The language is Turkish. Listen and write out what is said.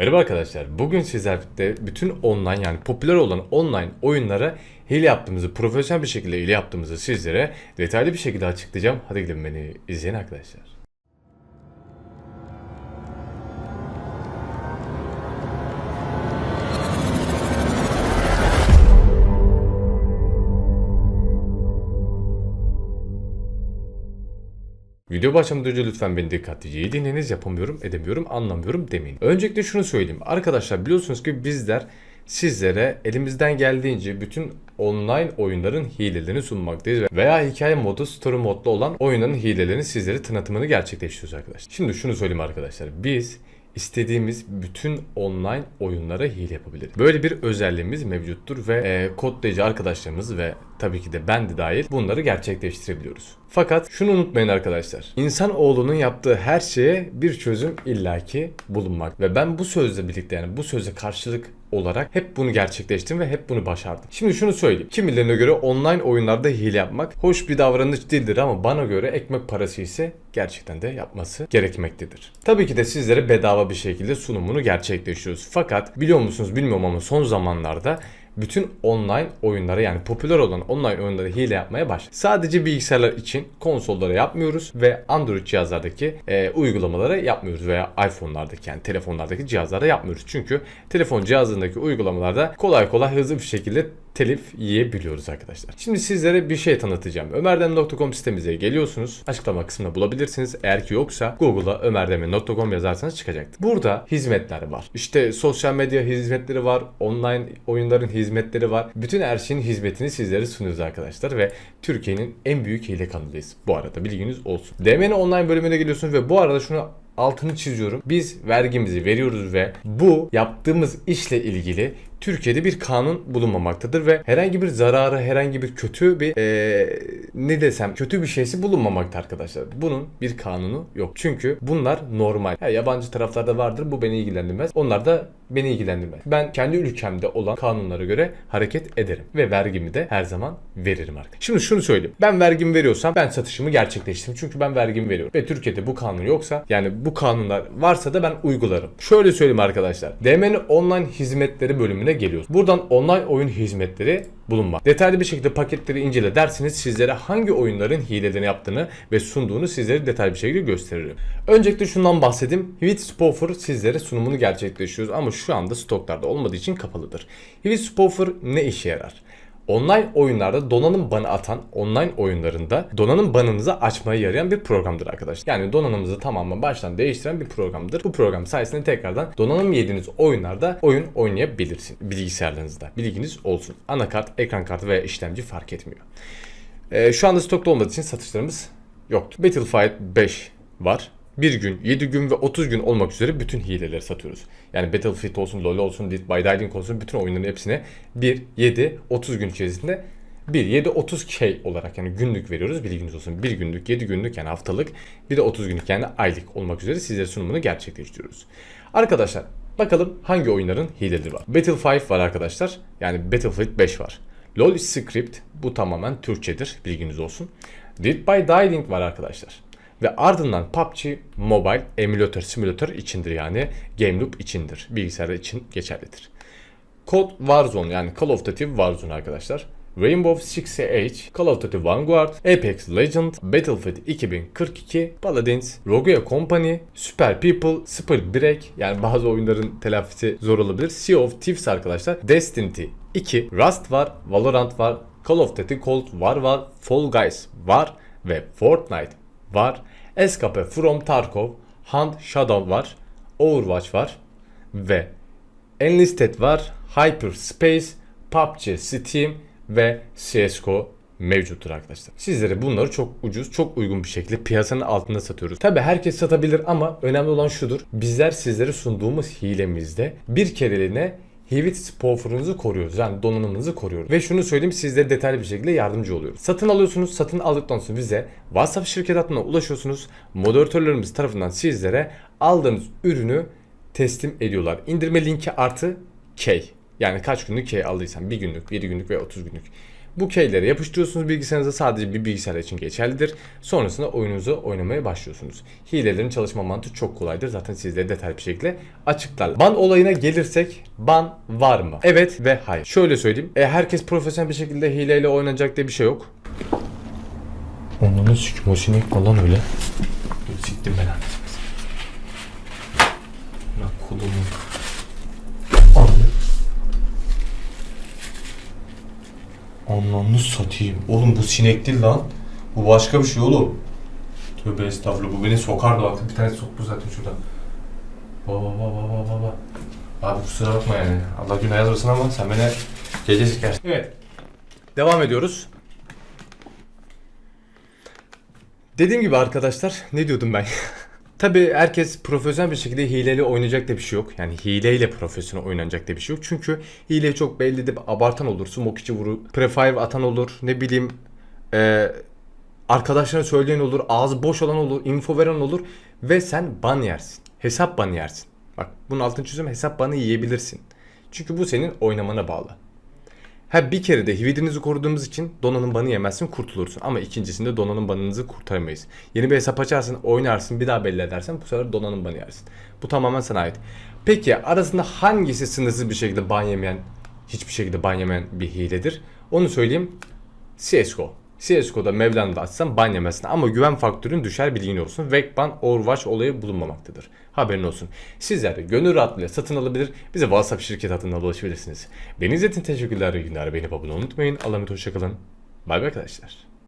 Merhaba arkadaşlar. Bugün sizlerle bütün online yani popüler olan online oyunlara hile yaptığımızı, profesyonel bir şekilde hile yaptığımızı sizlere detaylı bir şekilde açıklayacağım. Hadi gelin beni izleyin arkadaşlar. Video başlamadan önce lütfen beni dikkatlice dinleyiniz. Yapamıyorum, edemiyorum, anlamıyorum demeyin. Öncelikle şunu söyleyeyim. Arkadaşlar biliyorsunuz ki bizler sizlere elimizden geldiğince bütün online oyunların hilelerini sunmaktayız. Veya hikaye modu, story modlu olan oyunların hilelerini sizlere tanıtımını gerçekleştiriyoruz arkadaşlar. Şimdi şunu söyleyeyim arkadaşlar. Biz istediğimiz bütün online oyunlara hile yapabiliriz. Böyle bir özelliğimiz mevcuttur ve e, kodlayıcı arkadaşlarımız ve tabii ki de ben de dahil bunları gerçekleştirebiliyoruz. Fakat şunu unutmayın arkadaşlar. İnsan oğlunun yaptığı her şeye bir çözüm illaki bulunmak. Ve ben bu sözle birlikte yani bu söze karşılık olarak hep bunu gerçekleştim ve hep bunu başardım. Şimdi şunu söyleyeyim. Kimilerine göre online oyunlarda hile yapmak hoş bir davranış değildir ama bana göre ekmek parası ise gerçekten de yapması gerekmektedir. Tabii ki de sizlere bedava bir şekilde sunumunu gerçekleştiriyoruz. Fakat biliyor musunuz bilmiyorum ama son zamanlarda bütün online oyunlara yani popüler olan online oyunlara hile yapmaya başladı. Sadece bilgisayarlar için konsollara yapmıyoruz ve Android cihazlardaki e, uygulamalara yapmıyoruz veya iPhone'lardaki yani telefonlardaki cihazlara yapmıyoruz. Çünkü telefon cihazındaki uygulamalarda kolay kolay hızlı bir şekilde telif yiyebiliyoruz arkadaşlar. Şimdi sizlere bir şey tanıtacağım. Ömerdem.com sitemize geliyorsunuz. Açıklama kısmında bulabilirsiniz. Eğer ki yoksa Google'a ömerdem.com yazarsanız çıkacaktır. Burada hizmetler var. İşte sosyal medya hizmetleri var. Online oyunların hizmetleri var. Bütün her şeyin hizmetini sizlere sunuyoruz arkadaşlar ve Türkiye'nin en büyük hile kanalıyız. Bu arada bilginiz olsun. DMN online bölümüne geliyorsunuz ve bu arada şunu altını çiziyorum. Biz vergimizi veriyoruz ve bu yaptığımız işle ilgili Türkiye'de bir kanun bulunmamaktadır ve herhangi bir zararı, herhangi bir kötü bir eee, ne desem kötü bir şeysi bulunmamakta arkadaşlar. Bunun bir kanunu yok. Çünkü bunlar normal. Ha, yabancı taraflarda vardır. Bu beni ilgilendirmez. Onlar da beni ilgilendirmez. Ben kendi ülkemde olan kanunlara göre hareket ederim ve vergimi de her zaman veririm arkadaşlar. Şimdi şunu söyleyeyim. Ben vergimi veriyorsam ben satışımı gerçekleştiririm. Çünkü ben vergimi veriyorum. Ve Türkiye'de bu kanun yoksa yani bu kanunlar varsa da ben uygularım. Şöyle söyleyeyim arkadaşlar. DM'nin online hizmetleri bölümüne geliyoruz. Buradan online oyun hizmetleri bulunmak. Detaylı bir şekilde paketleri incele derseniz sizlere hangi oyunların hilelerini yaptığını ve sunduğunu sizlere detaylı bir şekilde gösteririm. Öncelikle şundan bahsedeyim. Hivit Spoofer sizlere sunumunu gerçekleştiriyoruz ama şu anda stoklarda olmadığı için kapalıdır. Hivit Spoofer ne işe yarar? Online oyunlarda donanım banı atan online oyunlarında donanım banınızı açmaya yarayan bir programdır arkadaşlar. Yani donanımınızı tamamen baştan değiştiren bir programdır. Bu program sayesinde tekrardan donanım yediğiniz oyunlarda oyun oynayabilirsin bilgisayarlarınızda. Bilginiz olsun. Anakart, ekran kartı veya işlemci fark etmiyor. Ee, şu anda stokta olmadığı için satışlarımız yoktu. Battlefield 5 var. 1 gün, 7 gün ve 30 gün olmak üzere bütün hileleri satıyoruz. Yani Battlefield olsun, LoL olsun, Dead by Daylight olsun bütün oyunların hepsine 1, 7, 30 gün içerisinde 1, 7, 30 K olarak yani günlük veriyoruz bilginiz olsun. 1 günlük, 7 günlük yani haftalık bir de 30 günlük yani aylık olmak üzere sizlere sunumunu gerçekleştiriyoruz. Arkadaşlar bakalım hangi oyunların hileleri var. Battlefield var arkadaşlar. Yani Battlefield 5 var. LoL Script bu tamamen Türkçedir bilginiz olsun. Dead by Daylight var arkadaşlar. Ve ardından PUBG Mobile emülatör simülatör içindir yani Game Loop içindir. Bilgisayarlar için geçerlidir. Code Warzone yani Call of Duty Warzone arkadaşlar. Rainbow Six Siege, Call of Duty Vanguard, Apex Legend, Battlefield 2042, Paladins, Rogue Company, Super People, Spell Break yani bazı oyunların telafisi zor olabilir. Sea of Thieves arkadaşlar. Destiny 2, Rust var, Valorant var, Call of Duty Cold War var, Fall Guys var ve Fortnite var. Escape from Tarkov, Hunt Shadow var, Overwatch var ve Enlisted var, Hyperspace, PUBG, Steam ve CSGO mevcuttur arkadaşlar. Sizlere bunları çok ucuz, çok uygun bir şekilde piyasanın altında satıyoruz. Tabi herkes satabilir ama önemli olan şudur. Bizler sizlere sunduğumuz hilemizde bir kereliğine Hivit spofrunuzu koruyoruz. Yani donanımınızı koruyoruz. Ve şunu söyleyeyim sizlere detaylı bir şekilde yardımcı oluyoruz. Satın alıyorsunuz. Satın aldıktan sonra bize WhatsApp şirket hattına ulaşıyorsunuz. Moderatörlerimiz tarafından sizlere aldığınız ürünü teslim ediyorlar. İndirme linki artı K. Yani kaç günlük K aldıysan bir günlük, 7 günlük veya 30 günlük. Bu keyleri yapıştırıyorsunuz bilgisayarınıza sadece bir bilgisayar için geçerlidir. Sonrasında oyununuzu oynamaya başlıyorsunuz. Hilelerin çalışma mantığı çok kolaydır. Zaten sizlere detaylı bir şekilde açıklar. Ban olayına gelirsek ban var mı? Evet ve hayır. Şöyle söyleyeyim. E, herkes profesyonel bir şekilde hileyle oynanacak diye bir şey yok. Onunu sikim o sinek falan öyle. Siktim ben Anlamlı satayım. Oğlum bu sinek değil lan. Bu başka bir şey oğlum. Tövbe estağfurullah bu beni sokardı bak. Bir tane soktu zaten şurada. Baba baba baba baba. Abi kusura bakma yani. Allah günah yazmasın ama sen beni gece sikersin. Evet. Devam ediyoruz. Dediğim gibi arkadaşlar ne diyordum ben? Tabii herkes profesyonel bir şekilde hileyle oynayacak diye bir şey yok. Yani hileyle profesyonel oynanacak diye bir şey yok. Çünkü hileyi çok belli edip abartan olur. Smoke içi vuru, prefire atan olur. Ne bileyim eee arkadaşlarına söyleyen olur. Ağzı boş olan olur. info veren olur. Ve sen ban yersin. Hesap banı yersin. Bak bunun altını çiziyorum. Hesap banı yiyebilirsin. Çünkü bu senin oynamana bağlı. Ha bir kere de hibridinizi koruduğumuz için donanım banı yemezsin kurtulursun. Ama ikincisinde donanım banınızı kurtaramayız. Yeni bir hesap açarsın, oynarsın, bir daha belli edersen bu sefer donanım banı yersin. Bu tamamen sana ait. Peki arasında hangisi sınırsız bir şekilde ban yemeyen, hiçbir şekilde ban yemeyen bir hiledir? Onu söyleyeyim. CSGO. CSGO'da Mevlana'da açsan ban yemezsin ama güven faktörün düşer bilgin olsun. Vekban Overwatch olayı bulunmamaktadır. Haberin olsun. Sizler de gönül rahatlığıyla satın alabilir, bize WhatsApp şirket hattına ulaşabilirsiniz. Beni izlediğiniz teşekkürler, iyi günler. Beni abone unutmayın. Allah'a emanet hoşçakalın. Bay bay arkadaşlar.